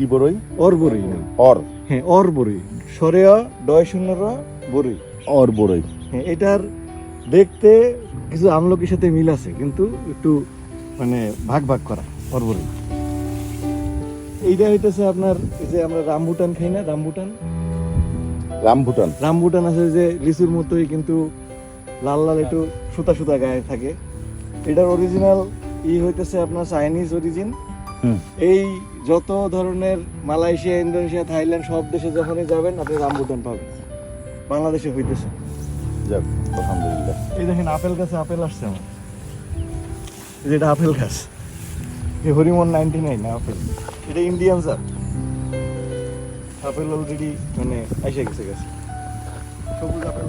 কি বড়ই অর বড়ই নাম অর। হ্যাঁ অর বড়ই সরেয়া ডয় শূন্য র বড়ই অর বড়ই হ্যাঁ এটার দেখতে কিছু আমলকির সাথে মিল আছে কিন্তু একটু মানে ভাগ ভাগ করা অর বড়ই এইটা হইতেছে আপনার এই যে আমরা রামবুটান খাই না রামবুটান রামভুটান। রামবুটান আছে যে লিচুর মতোই কিন্তু লাল লাল একটু সুতা সুতা গায়ে থাকে। এটার অরিজিনাল ই হইতেছে আপনার চাইনিজ অরিজিন। এই যত ধরনের মালয়েশিয়া ইন্দোনেশিয়া থাইল্যান্ড সব দেশে যখনই যাবেন আপনি রামবুটান পাবেন। বাংলাদেশে হইতেছে। যাক আলহামদুলিল্লাহ। এই দেখেন আপেল গাছে আপেল আসছে আমার। এই যে এটা আপেল গাছ। এই হরিমন নাইনটি নাইন আপেল। এটা ইন্ডিয়ান জাত। আপেল অলরেডি মানে এসে গেছে গাছে। সবুজ আপেল।